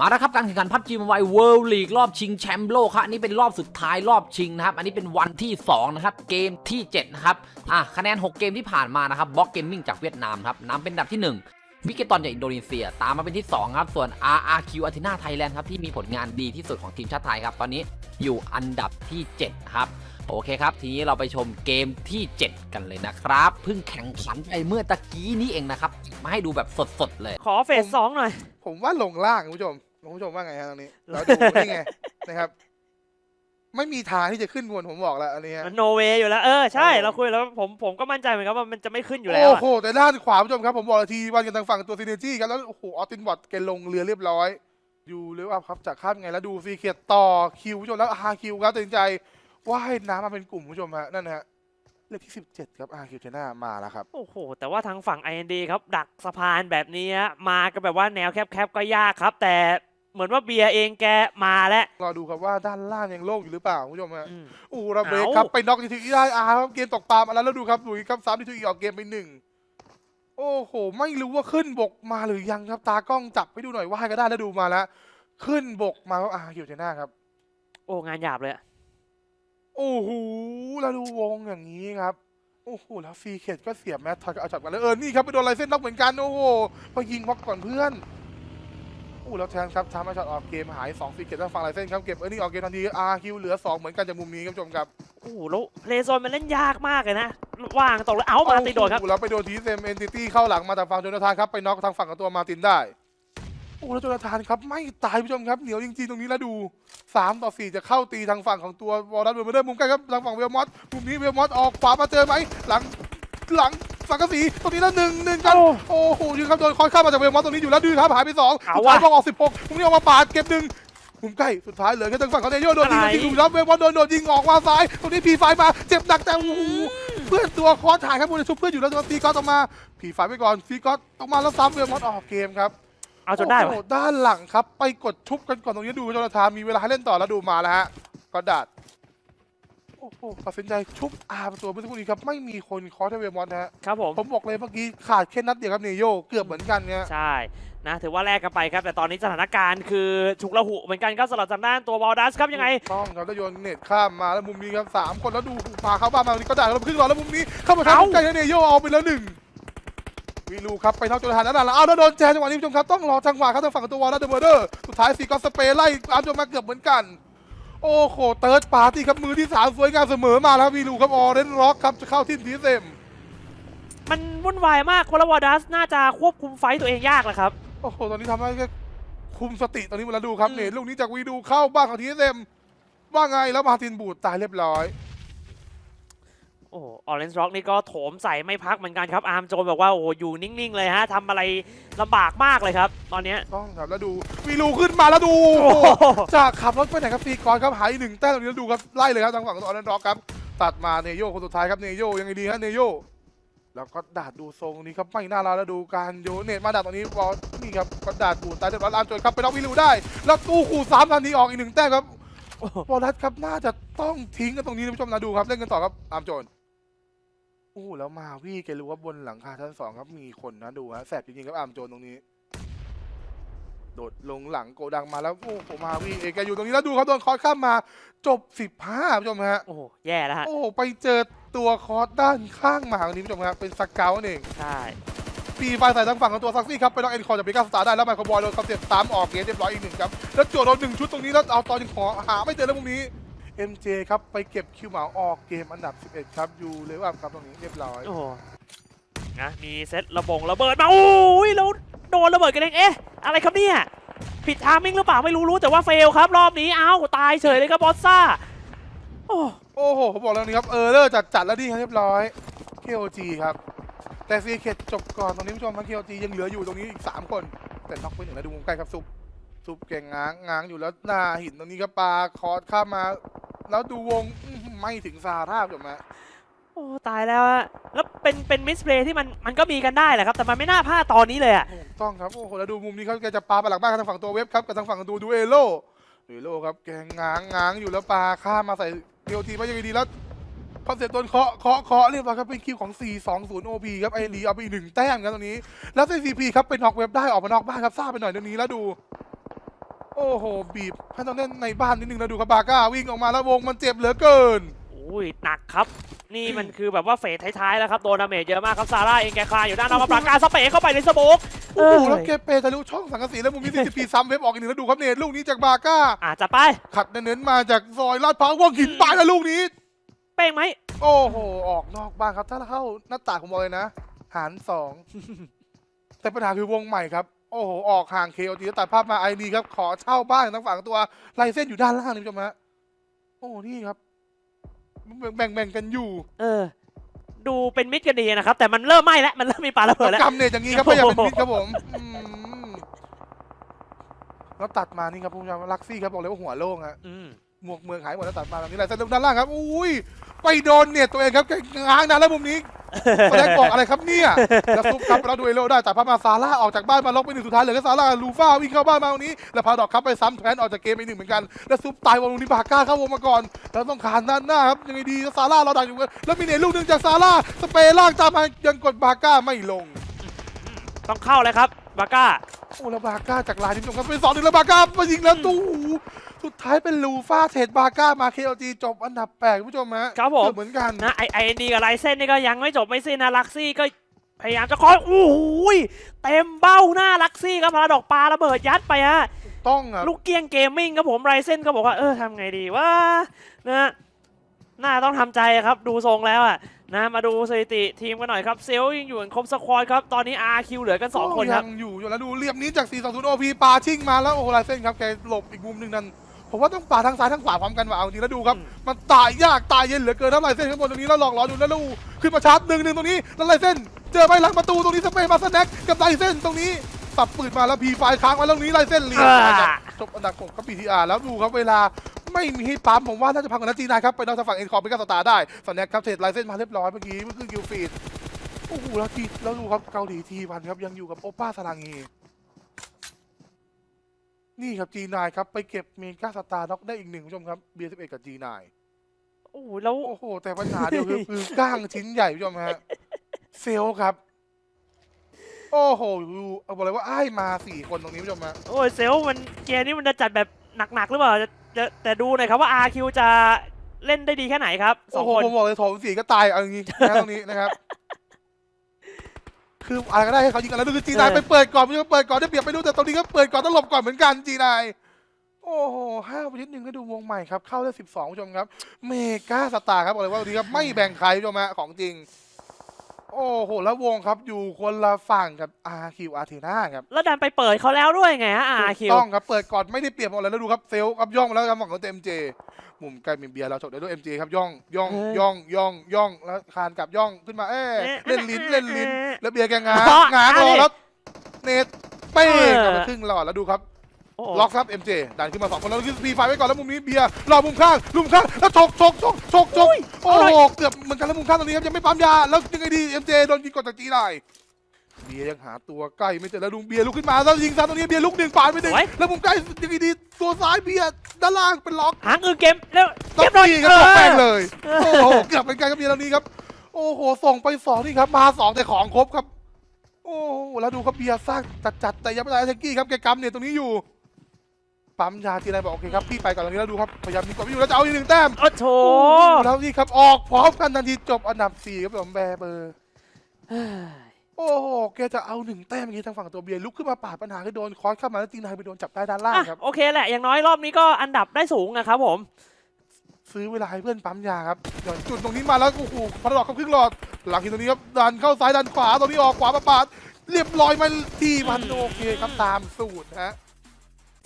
มาแล้วครับการแข่งขันพับจีมไวเวิลด์ลีกรอบชิงแชมป์โลกครับอันนี้เป็นรอบสุดท้ายรอบชิงนะครับ อันนี้เป็นวันที่ 2 นะครับ เกมที่ 7 นะครับ อะคะแนน 6 เกมที่ผ่านมานะครับบล็อกเกมมิ่งจากเวียดนามครับนำเป็นอันดับที่ 1วิกเกตตอนจากอินโดนีเซีย ตามมาเป็นที่ 2 ครับ ส่วน RRQ อาร์ทินาไทยแลนด์ครับ ที่มีผลงานดีที่สุดของทีมชาติไทยครับ ตอนนี้อยู่อันดับที่ 7 ครับ โอเคครับ ทีนี้เราไปชมเกมที่ 7 กันเลยนะครับ เพิ่งแข่งขันไปเมื่อตะกี้นี้เองนะครับ มาให้ดูแบบสดๆเลย ขอเฟสสองหน่อย ผมว่าลงล่างคุณผู้ชมคุณผู้ชมว่าไงฮะตรงนี้ เราดูนี่ไงนะครับ ไม่มีทางที่จะขึ้นบนผมบอกแล้วอันนี้ฮะโนเวย์อยู่แล้ว เออใช่ครับผมเราคุยแล้วผมผมก็มั่นใจเหมือนกันว่ามันจะไม่ขึ้นอยู่แล้วโอ้อะโหแต่ด้านขวาคุณผู้ชมครับผมบอกเลยทีวันกันทางฝั่งตัวซีเนจี้ครับแล้วโอ้โหออสตินบอทแกลงเรือเรียบร้อยอยู่เรียกว่าครับจากข้ามไงแล้วดูซีเคียต่อคิวคุณผู้ชมแล้วอาคิวครับตัดสินใจว่ายน้ำมาเป็นกลุ่มคุณผู้ชมฮะนั่นนะฮะ เลขที่สิบเจ็ดครับอาคิวเทน่ามาแล้วครับ โอ้โห แต่ว่าทางฝั่ง IND ครับ ดักสะพานแบบนี้ฮะมาก็แบบว่าแนวแคบๆก็ยากครับ แต่เหมือนว่าเบียร์เองแกมาแล้ว รอดูครับว่าด้านล่างยังโล่งอยู่หรือเปล่าคุณผู้ชมฮะอืมอูระเบรกเอาครับไปน็อกทีทีได้อาครับเกมตกปลามาแล้วแล้วดูครับหลุยส์ครับสามทีทีออกเกมไปหนึ่งโอ้โห ไม่รู้ว่าขึ้นบกมาหรือยังครับตากล้องจับไปดูหน่อยว่าให้ก็ได้แล้วดูมาแล้ว ขึ้นบกมาครับอาคิวเทน่าครับ โอ้งานหยาบเลยอะ โอ้โหแล้วดูวงอย่างนี้ครับโอ้โหแล้วฟรีเขตก็เสียบแมททอยก็เอาจับกันแล้วเออนี่ครับไปโดนไลเส้นน็อกเหมือนกันโอ้โหพอยิงบล็อกก่อนเพื่อนโอ้แล้วแทนครับทำให้ช็อตออกเกมหายสองฟรีเขตทางฝั่งไลเส้นครับเก็บเออนี่ออกเกมทันทีอาคิวเหลือสองเหมือนกันจากมุมนี้ครับผู้ชมครับโอ้โหแล้วเลโซนมันเล่นยากมากเลยนะว่างตกเลยเอามาติดโดดครับโอ้โหแล้วไปโดนทีเซมเอนติตี้เข้าหลังมาทางฝั่งโจนาธานครับไปน็อกทางฝั่งของตัวมาร์ตินได้ โอ้แล้วโจนาธานครับไม่ตายผู้ชมครับเหนียวจริงๆตรงนี้แล้วดู3ต่อ4จะเข้าตีทางฝั่งของตัววอลลัสเบอร์เดอร์มุมใกล้ครับทางฝั่งเวลมอสมุมนี้เวลมอสออกขวามาเจอไหมหลังหลังสังกะสีตรงนี้แล้วหนึ่งหนึ่งกันโอ้โอ้โหยืนครับโดนคอยเข้ามาจากเวลมอสตรงนี้อยู่แล้วดื้อครับหายไปสองเอาสุดท้ายว่ะบอลออก16มุมนี้ออกมาปาดเก็บหนึ่งมุมใกล้สุดท้ายเหลือแค่ทางฝั่งของเนโยโดนยิงอะไรยิงอยู่แล้วเวลมอสโดนโดนยิงออกมาซ้ายตรงนี้พีไฟมาเจ็บหนักแต่โอ้โหเพื่อนตัวคอสถ่ายครับมูลชุบเพื่อนอยู่แล้วโดนตีก๊อตออกมาผีฝ่ายไปก่อนซีก๊อตออกมาแล้วซ้ำเวลมอสออกเกมครับ เอาจนได้โอ้วะโหด้านหลังครับ ไปกดชุบกันก่อนตรงนี้ดูโจนาธานมีเวลาให้เล่นต่อแล้วดูมาแล้วฮะกระดาษโอ้โหตัดสินใจชุบอาประตูเมื่อสักครู่นี้ครับ ไม่มีคนคอสให้เวลมอสนะฮะ ครับผม ผมบอกเลยเมื่อกี้ขาดแค่นัดเดียวครับเนโยเกือบเหมือนกันเนี่ยใช่ นะ ถือว่าแลกกันไปครับ แต่ตอนนี้สถานการณ์คือฉุกละหุเหมือนกันครับสำหรับทางด้านตัวบอลดัสครับยังไง ต้องครับแล้วโยนเน็ตข้ามมาแล้วมุมนี้ครับสามคนแล้วดูพาเข้าบ้านมาตรงนี้ก็ได้แล้วครึ่งหลอดแล้วมุมนี้เข้ามาทางเอ้า ใกล้แล้วเนโยเอาไปแล้วหนึ่ง วีลูครับไปเท่าโจนาธานนั่นแหละเอาแล้วโดนแจจังหวะนี้ผู้ชมครับต้องรอจังหวะครับทางฝั่งของตัววอลเลเดอร์เบอร์เดอร์สุดท้ายซีกอนสเปรย์ไล่อาร์มจนมาเกือบเหมือนกัน โอ้โหเติร์ดปาร์ตี้ครับมือที่สามสวยงามเสมอมาแล้ววีลูครับออเรนร็อกครับจะเข้าที่ทีเซมมันวุ่นวายมากคนละวอลดัสน่าจะควบคุมไฟต์ตัวเองยากแหละครับโอ้โหตอนนี้ทำให้แค่คุมสติตอนนี้มาแล้วดูครับอืมเนี่ยลูกนี้จากวีดูเข้าบ้านของทีเซมว่าไงแล้วมาร์ตินบูดตายเรียบร้อย โอ้ออเรนจ์ร็อกนี่ก็โถมใส่ไม่พักเหมือนกันครับ อาร์มโจนบอกว่าโอ้โหอยู่นิ่ง ๆ เลยฮะทำอะไรลำบากมากเลยครับ ตอนเนี้ยต้องครับแล้วดูวีลูขึ้นมาแล้วดูโอ้โหจากขับรถไปไหนครับซีกอนครับหายอีกหนึ่งแต้มตรงนี้แล้วดูครับไล่เลยครับทางฝั่งของออเรนร็อกครับตัดมาเนโยคนสุดท้ายครับเนโยยังไงดีฮะเนโยแล้วก็ดาดดูทรงนี้ครับไม่น่ารักแล้วดูการโยนเนตมาดาดตรงนี้บอลนี่ครับก็ดาดดูดตายเรียบร้อยลามจนครับไปน็อกวิลูได้ แล้วตู้ขู่สามทันทีออกอีกหนึ่งแต้มครับโอ้โหบอลรัดครับน่าจะต้องทิ้งกันตรงนี้ท่านผู้ชมนะดูครับเล่นกันต่อครับอามโจนโอ้โหแล้วมาวี่แกรู้ว่าบนหลังคาชั้นสองครับมีคนนะดูฮะแสบจริงๆครับอามโจนตรงนี้ โดดลงหลังโกดังมาแล้วโอ้โหมาวี่เอกแกอยู่ตรงนี้แล้วดูครับโดนคอร์สข้ามมา จบสิบห้าผู้ชมฮะโอ้โหแย่แล้วฮะโอ้โหไปเจอตัวคอร์สด้านข้างมาตรงนี้ผู้ชมครับเป็นสเกลนั่นเองใช่ปีไฟใส่ทั้งฝั่งของตัวซักซี่ครับไปล็อกเอ็นคอร์จากปิก้าสตาร์ได้แล้วไมโครบอลโดนคอนเซ็ปต์ตามออกเกมเรียบร้อยอีกหนึ่งครับแล้วโจทย์เราหนึ่งชุดตรงนี้แล้วเอาตอนยังขอหาไม่เจอแล้วมุมนี้ MJ ครับ ไปเก็บคิวเหมาออกเกมอันดับ 11 ครับ อยู่เลเวลอัพครับตรงนี้เรียบร้อย โอ้โหนะมีเซตระบงระเบิดมาโอ้ยแล้วโดนระเบิดกันเองเอ๊ะ อะไรครับเนี่ย ผิดทามมิ่งหรือเปล่าไม่รู้รู้แต่ว่าเฟลครับ รอบนี้เอ้าตายเฉยเลยครับบอสซ่า โอ้โอ้โหผมบอกแล้วนี่ครับเออเลอร์จัดจัดๆแล้วนี่ครับเรียบร้อย KOG ครับ แต่ซีเคจบก่อนตรงนี้ผู้ชมทั้ง KOG ยังเหลืออยู่ตรงนี้อีก 3 คน แต่น็อกไปหนึ่งแล้วดูมุมใกล้ครับซุปซุปเก่งง้างง้างอยู่แล้วหน้าหินตรงนี้ครับปลาคอร์สข้ามมา แล้วดูวงอื้อหือไม่ถึงซาร่าจบมา โอ้ตายแล้วอะแล้วเป็นเป็นมิสเพลย์ที่มันมันก็มีกันได้แหละครับ แต่มันไม่น่าพลาดตอนนี้เลยอะถูกต้องครับ โอ้โหแล้วดูมุมนี้ครับแกจะปาไปหลังบ้านกับทางฝั่งตัวเว็บครับกับทางฝั่งตัวดูเอโลดูเอโลครับแกง้างง้างอยู่แล้วปาข้ามมาใส่เดียวทีไม่ยังไงดีแล้วคอนเซ็ปต์โดนเคาะเคาะเคาะเรียบร้อยครับเป็นคิวของ 420 OB ครับไอรีเอาไปอีกหนึ่งแต้มครับตรงนี้ แล้ว CCP ครับเป็นนอกเว็บได้ออกมานอกบ้านครับซ่าไปหน่อยตรงนี้แล้วดู โอ้โห บีบให้ต้องเล่นในบ้านนิดนึงนะดูครับบาก้าวิ่งออกมาแล้ววงมันเจ็บเหลือเกิน อุ้ยหนักครับ นี่มันคือแบบว่าเฟสท้ายๆแล้วครับโดนดาเมจเยอะมากครับซาร่าเองแกคลานอยู่ด้านนอกมาปรากการสเปรย์เข้าไปในสโมกโอ้โหแล้วเกเปทะลุช่องสังกะสีแล้วมุมนี้40ปีซ้ำเว็บออกอีกหนึ่งแล้วดูครับเนตลูกนี้จากบาก้าอาจจะไปขัดเน้นๆมาจากซอยลาดพร้าวว่องหินปลายแล้วลูกนี้ เป้งไหมโอ้โหออกนอกบ้านครับถ้าเข้าหน้าต่างผมบอกเลยนะ หารสองแต่ปัญหาคือวงใหม่ครับ โอ้โห ออกห่างเคโอทีตัดภาพมาไอดีครับ ขอเช่าบ้านทางฝั่งตัวลายเส้นอยู่ด้านล่างนี่ผู้ชมฮะโอ้นี่ครับ แบ่งแบ่งๆกันอยู่ เออ ดูเป็นมิตรกันดีนะครับ แต่มันเริ่มไหม้แล้ว มันเริ่มมีปลาระเบิดแล้วกำเนี่ยอย่างนี้ครับไม่อยากเป็นมิตรครับผมอืมแล้วตัดมานี่ครับผู้ชมลักซี่ครับบอกเลยว่าหัวโล่งฮะอืมหมวกเมืองหายหมดแล้วตัดมาตรงนี้ลายเส้นด้านล่างครับอุ้ย ไปโดนเนี่ยตัวเองครับแกง้างนะแล้วมุมนี้แสดงบอกอะไรครับเนี่ยแล้วซุปครับแล้วดูเอโร่ได้แต่พามาซาร่าออกจากบ้านมาล็อกไปหนึ่งสุดท้ายเหลือแค่ซาร่ากับลูฟ่าวิ่งเข้าบ้านมาตรงนี้ แล้วพาดอกครับไปซ้ำแทนออกจากเกมไปหนึ่งเหมือนกัน แล้วซุปตายวงตรงนี้บาก้าเข้าวงมาก่อน แล้วต้องขานด้านหน้าครับยังไงดีแล้วซาร่าเราดักอยู่แล้วมีเนตลูกหนึ่งจากซาร่าสเปรย์ล่างตามมายังกดบาก้าไม่ลง ต้องเข้าเลยครับบาก้าโอ้แล้วบาก้าจากลายนี้ตรงครับเป็นสองหนึ่งแล้วบาก้ามายิงแล้วตู้ สุดท้ายเป็นลูฟ่าเทรดบาก้ามาเคอจีจบอันดับแปดคุณผู้ชมฮะครับผมเกือบเหมือนกันนะไอไอเอ็นดีกับไลเซนนี่ก็ยังไม่จบไม่สิ้นนะลักซี่ก็พยายามจะคอยโอ้โหยเต็มเบ้าหน้าลักซี่ครับพาราดอกปลาระเบิดยัดไปฮะต้องครับลูกเกียงเกมมิ่งครับผมไรเซนก็บอกว่าเออทำไงดีวะนะน่าต้องทำใจครับดูทรงแล้วอะนะมาดูสถิติทีมกันหน่อยครับเซลล์ยังอยู่กันครบสควอตครับ ตอนนี้ RQ เหลือกัน 2 คนครับยังอยู่อยู่แล้วดูเรียบนี้จาก 420 OP ปาชิ่งมาแล้วโอ้โหลายเส้นครับแกหลบอีกมุมหนึ่งนั่น ผมว่าต้องปาทั้งซ้ายทั้งขวาพร้อมกันว่ะเอาจริงแล้วดูครับอืมมันตายยากตายเย็นเหลือเกินถ้าลายเส้นข้างบนตรงนี้แล้วหลอกหลอนอยู่แล้วลูกขึ้นมาชาร์จหนึ่งหนึ่งตรงนี้แล้วลายเส้น เจอไปหลังประตูตรงนี้สเปย์มาสแน็คกับลายเส้นตรงนี้ตับปืนมาแล้วพีไฟค้างไว้แล้วตรงนี้ลายเส้นเลียอ่าจบอันดับหกครับปีทีอาร์แล้วดูครับเวลาไม่มีให้ปั๊มผมว่าน่าจะพังกว่านัจีนายครับไปนอกทางฝั่งเอ็นคอร์เป็นการสตาร์ได้สแน็คครับเทรดลายเส้นมาเรียบร้อยเมื่อกี้เมื่อคืนกิลฟีดโอ้โหแล้วทีแล้วดูครับเกาหลีทีพันครับยังอยู่กับโอป้าสรางเฮ นี่ครับ G9 ครับ ไปเก็บเมกาสตาร์น็อกได้อีกหนึ่งคุณผู้ชมครับเบียร์สิบเอ็ดกับ G9 โอ้โหแล้ว โอ้โห แต่ปัญหาเดียวคือคือก้างชิ้นใหญ่คุณผู้ชมฮะ เซลลครับ โอ้โหดูเอาบอกเลยว่าไอ้ายมาสี่คนตรงนี้คุณผู้ชมฮะ โอ้ยเซลล์มันเกมนี้มันจะจัดแบบหนักๆหรือเปล่าจะจะแต่ดูหน่อยครับว่า RQ จะเล่นได้ดีแค่ไหนครับสอโอ้งโหคน ผมบอกเลยโถมสี่ก็ตายเอาอย่างงี้นะตรงนี้นะครับ คืออะไรก็ได้ให้เขายิงกันแล้วดูคือ G9 ไปเปิดก่อนไม่ใช่เปิดก่อนได้เปรียบไม่รู้แต่ตรงนี้ก็เปิดก่อนต้องหลบก่อนเหมือนกัน G9 โอ้โหห้าไปนิดนึงก็ดูวงใหม่ครับ เข้าได้สิบสองผู้ชมครับ เมกาสตาร์ครับบอกเลยว่าตรงนี้ครับไม่แบ่งใครผู้ชมฮะของจริง โอ้โห แล้ววงครับอยู่คนละฝั่งกับ RQ a t h e n a ครับแล้วดันไปเปิดเขาแล้วด้วยไงฮะ RQ ถูกต้องครับ เปิดก่อนไม่ได้เปรียบหมดเลยแล้วดูครับเซลล์ครับย่องมาแล้วครับฝั่งของเอ็มเจ มุมใกล้มีเบียร์เราจบได้ด้วยเอ็มเจครับย่องย่องเออย่องย่องย่องแล้วคานกลับย่องขึ้นมาเอ๊ะเอ๊ะเล่นลิ้นเล่นลิ้นเอ๊ะแล้วเบียร์แกง้างอ๋อง้างรอัอนนี้แล้วเนตเป้งเออกลับมาครึ่งหลอดแล้วดูครับโอ้โหล็อกครับ MJ ดันขึ้นมาสองคนแล้วขึ้นพีไฟไว้ก่อนแล้วมุมนี้เบียร์รอมุมข้างมุมข้างแล้วฉกฉกฉกฉกฉกโอ้โหเกือบเหมือนกันแล้วมุมข้างตรงนี้ครับยังไม่ปั๊มยาแล้วยังไงดี MJ โดนยิงกดจากจีได้เบียร์ยังหาตัวใกล้ไม่เจอแล้วลุงเบียร์ลุกขึ้นมาแล้วยิงซ้ำตรงนี้เบียร์ลุกหนึ่งปาดไปหนึ่งสวยแล้วมุมใกล้ยังไงดีตัวซ้ายเบียร์ด้านล่างเป็นล็อกหางอื่นเกมแล้วต้เก็อบงหน่อยตีครับตกแป้งเลยเออโอ้โหเกือบเป็นการกับเบียร์ตรงนี้ครับโอ้โหส่งไปสองนี่ครับมาสองแต่ของครบครับ โอ้โหแล้วดูครับเบียร์สร้างจัดๆแต่ยังไม่ได้เทกกี้ครับแกกำเนี่ยตรงนี้อยู่ปั๊มยาทีไรบอกโอเคครับพี่ไปก่อนตรงนี้แล้วดูครับพยายามมีกดไม่อยู่แล้วจะเอาอีกหนึ่งแต้ม โอ้โถโอ้โหแล้วนี่ครับ ออกพร้อมกันทันทีจบอันดับสี่ครับผมแบร์เบอร์ โอ้โหแกจะเอาหนึ่งแต้มเมื่อกี้ทางฝั่งตัวเบียร์ลุกขึ้นมาปาดปัญหาคือโดนคอสเข้ามาแล้วจีนายไปโดนจับได้ด้านล่างอะครับ โอเคแหละ อย่างน้อยรอบนี้ก็อันดับได้สูงนะครับผม ซื้อเวลาให้เพื่อนปั๊มยาครับหย่อนจุดตรงนี้มาแล้วโอ้โหพาราดอกเข้าครึ่งหลอด หลังทีตรงนี้ครับดันเข้าซ้ายดันขวาตรงนี้ออกขวามาปาด เรียบร้อยมาที่พันโอเคครับตามสูตรฮะ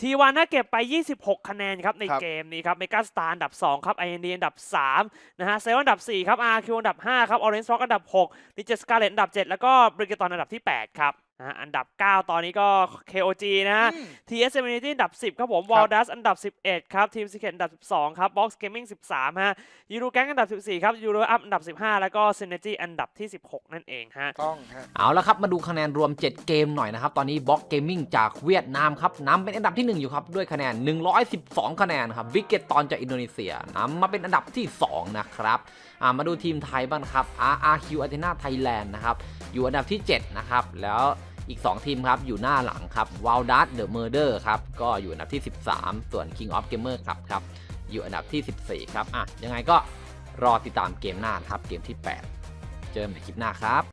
ทีวันน่าเก็บไป 26 คะแนนครับในครับเกมนี้ครับเมกาสตาร์อันดับ 2 ครับ IND อันดับ 3 นะฮะเซลอันดับ 4 ครับ RQ อันดับ 5 ครับ Orange Rock อันดับ6 d ิจิสกาเลตอันดับ 7 แล้วก็บริกตอนอันดับที่ 8 ครับ นะฮะอันดับ 9 ตอนนี้ก็ KOG นะฮะอืม TS Community อันดับ 10 ครับผมครับ Waldas อันดับ 11 ครับ Team Secret อันดับ 12 ครับ Box Gaming 13 ฮะ Euro Gang อันดับ 14 ครับ Euro Up อันดับ 15 แล้วก็ Synergy อันดับที่ 16 นั่นเองฮะต้องฮะเอาละครับมาดูคะแนนรวม 7 เกมหน่อยนะครับ ตอนนี้บล็อกเกมมิ่งจากเวียดนามครับนำเป็นอันดับที่ 1 อยู่ครับ ด้วยคะแนน 112 คะแนนครับวิกเกตตอนจากอินโดนีเซียนำมาเป็นอันดับที่ 2 นะครับอ่ามาดูทีมไทยบ้างครับ RRQ Athena Thailand นะครับอยู่อันดับที่ 7 นะครับแล้ว อีก 2 ทีมครับ อยู่หน้าหลังครับ w i l d a r t The Murder ครับ ก็อยู่อันดับที่ 13 ส่วน King of Gamer ครับครับ อยู่อันดับที่ 14 ครับ อะ ยังไงก็รอติดตามเกมหน้าครับ เกมที่ 8 เจอกันในคลิปหน้าครับ